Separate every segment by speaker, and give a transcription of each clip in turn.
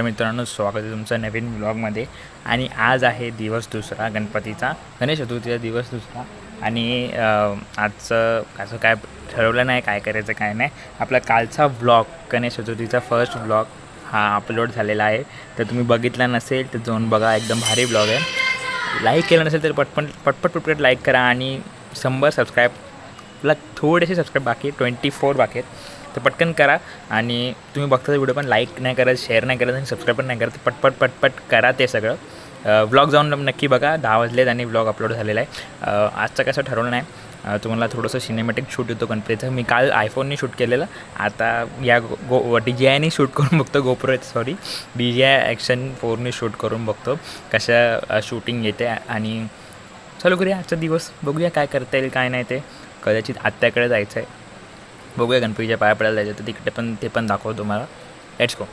Speaker 1: नमस्कार मित्रांनो स्वागत आहे तुमचं नवीन ब्लॉगमध्ये आणि आज आहे दिवस दुसरा गणपतीचा गणेश चतुर्थीचा दिवस दुसरा. आणि आजचं असं काय ठरवलं नाही काय करायचं काय नाही. आपला कालचा ब्लॉग गणेश चतुर्थीचा फर्स्ट ब्लॉग हा अपलोड झालेला आहे. तर तुम्ही बघितला नसेल तर जाऊन बघा एकदम भारी ब्लॉग आहे. लाईक केलं नसेल तर पटपट पटपट पटपट लाईक करा. आणि शंभर सबस्क्राईबला थोडेसे सबस्क्राईब बाकी ट्वेंटी फोर बाकी आहेत. तर पटकन करा आणि तुम्ही बघता व्हिडिओ पण लाईक नाही करत शेअर नाही करत आणि सबस्क्राईब पण नाही करत पटपट पटपट करा ते सगळं. ब्लॉग जाऊन नक्की बघा दहा वाजलेत आणि ब्लॉग अपलोड झालेला आहे. आजचं कसं ठरवलं नाही तुम्हाला थोडंसं सिनेमॅटिक शूट येतो गणपतीचं. मी काल आयफोननी शूट केलेलं आता या गो गो डी जी आयनी शूट करून बघतो GoPro sorry D J I action फोरनी shoot करून बघतो कसं शूटिंग येते आणि चालू करूया आजचा दिवस बघूया काय करता येईल काय नाही ते. कदाचित आत्याकडे जायचं आहे बघूया गणपतीच्या पाया पडायला जायचं तर तिकडे पण ते पण दाखवतो तुम्हाला. लेट्स गो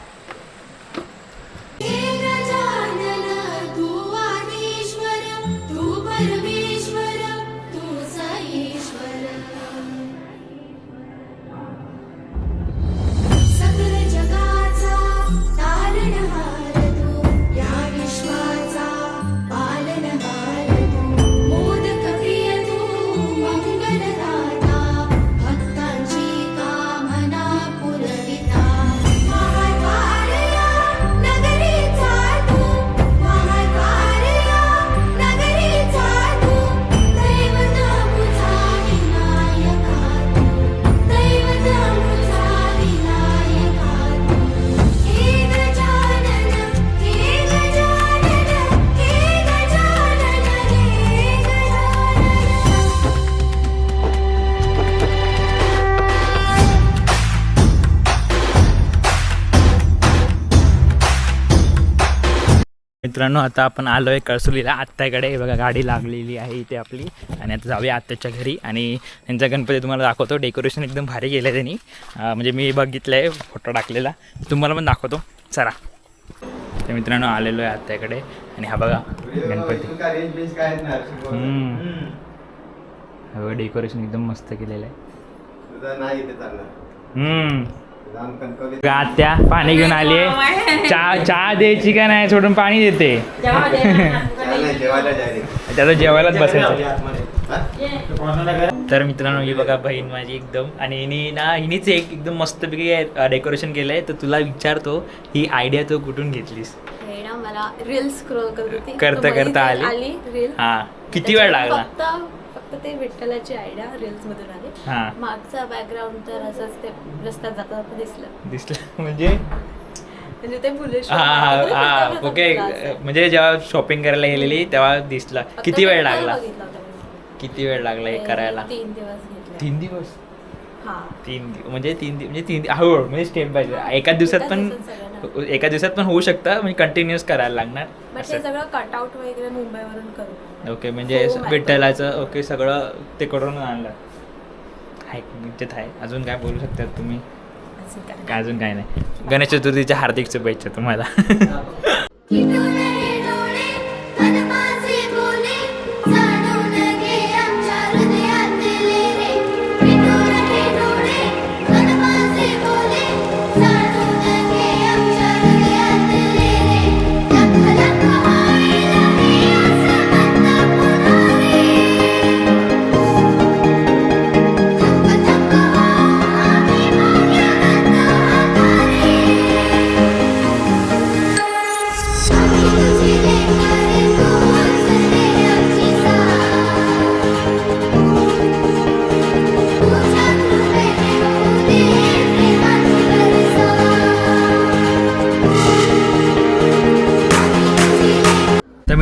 Speaker 1: मित्रांनो आता आपण आलो आहे कळसुलीला. आत्याकडे हे बघा गाडी लागलेली आहे इथे आपली. आणि आता जाऊया आत्याच्या घरी. आणि त्यांचा गणपती तुम्हाला दाखवतो. डेकोरेशन एकदम भारी केलं आहे त्यांनी म्हणजे मी बघितलं आहे फोटो टाकलेला. तुम्हाला पण दाखवतो. चला. तर मित्रांनो आलेलो आहे आत्याकडे. आणि हा बघा गणपती. हा डेकोरेशन एकदम मस्त केलेलं आहे. आत्या पाणी घेऊन आली आहे. चहा चहा द्यायची का नाही सोडून पाणी देते. त्याचं जेवायलाच बसायचं? तर मित्रांनो ही बघा बहीण माझी एकदम आणि हिने ना हिनेच एक एकदम मस्तपैकी डेकोरेशन केलं आहे तर तुला विचारतो ही आयडिया तू कुठून घेतलीस?
Speaker 2: हे ना मला रील स्क्रोल करत होती.
Speaker 1: करता- आली?
Speaker 2: आली रील
Speaker 1: हा. किती वेळ लागला?
Speaker 2: फक्त फक्त ते विठ्ठलाची आयडिया रील्स मधून आली.
Speaker 1: हा.
Speaker 2: मागचा बॅकग्राऊंड तर असंच ते रस्त्यात जाता जाता दिसलं.
Speaker 1: दिसलं. म्हणजे?
Speaker 2: म्हणजे ते
Speaker 1: हा हा हा ओके. म्हणजे जेव्हा शॉपिंग करायला गेलेली तेव्हा दिसला. किती वेळ लागला? किती वेळ लागला हे करायला?
Speaker 2: तीन दिवस घेतले.
Speaker 1: तीन दिवस?
Speaker 2: हा.
Speaker 1: तीन म्हणजे तीन म्हणजे तीन हळूहळू म्हणजे स्टेप बाय एका दिवसात पण एका दिवसात पण होऊ शकतं म्हणजे कंटिन्युअस करायला लागणार.
Speaker 2: बट
Speaker 1: असं.
Speaker 2: सगळं कटआउट वगैरे मुंबईवरून करू.
Speaker 1: ओके म्हणजे
Speaker 2: हो.
Speaker 1: विठ्ठलाचं ओके सगळं ते करून आणलं. आहे निश्चित आहे. अजून काय बोलू शकतात तुम्ही?
Speaker 2: असं काय
Speaker 1: अजून काय नाही. गणेश चतुर्थीच्या हार्दिक शुभेच्छा तुम्हाला.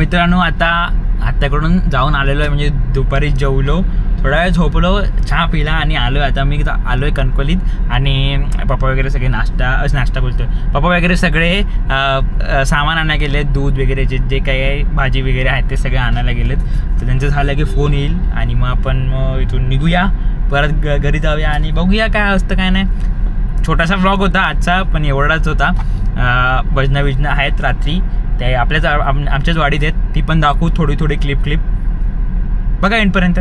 Speaker 1: मित्रांनो आता आत्याकडून जाऊन आलेलो आहे म्हणजे दुपारी जेवलो. थोडा वेळ झोपलो चहा पिला आणि आलो आता मी आलो आहे कणकोलीत आणि पप्पा वगैरे सगळे नाश्ता नाश्ता बोलतो पप्पा वगैरे सगळे सामान आणायला गेले दूध वगैरे जे जे काही आहे भाजी वगैरे आहेत ते सगळे आणायला गेलेत. तर त्यांचं झालं की फोन येईल आणि मग आपण मग इथून निघूया. परत ग घरी जाऊया आणि बघूया काय असतं काय नाही. छोटासा व्लॉग होता आजचा पण एवढाच होता. भजनं बिजनं आहेत रात्री. ते आपल्याच आम- आमच्याच वाडीत आहेत. ती पण दाखवू थोडी थोडी क्लिप क्लिप बघा एंडपर्यंत.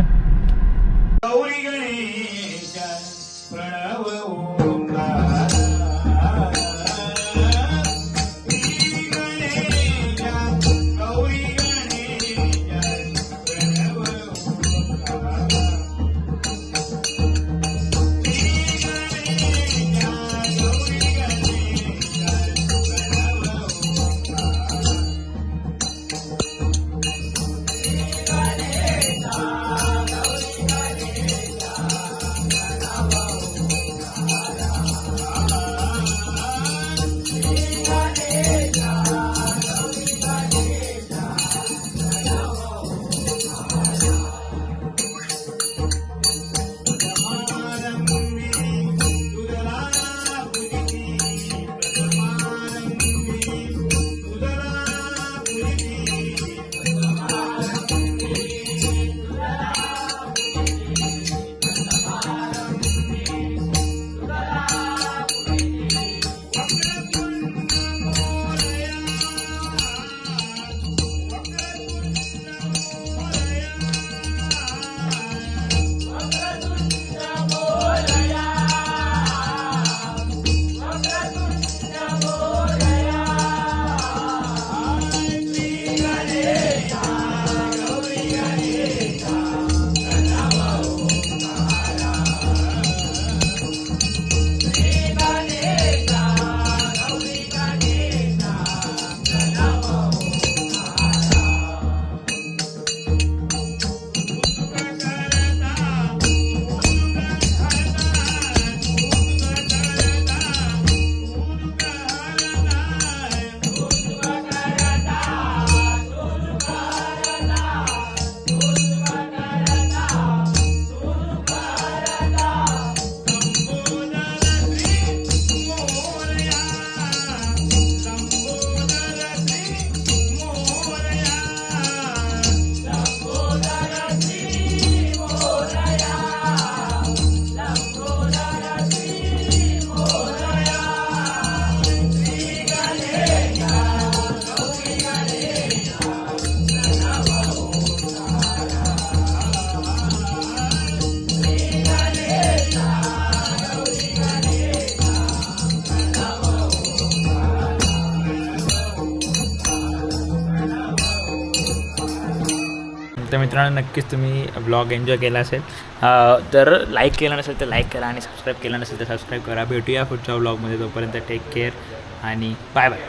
Speaker 1: मित्रांनो नक्कीच तुम्ही ब्लॉग एन्जॉय केला असेल. तर लाईक केलं नसेल तर लाईक करा आणि सबस्क्राईब केलं नसेल तर सबस्क्राईब करा. भेटूया पुढच्या ब्लॉगमध्ये तोपर्यंत टेक केअर आणि बाय बाय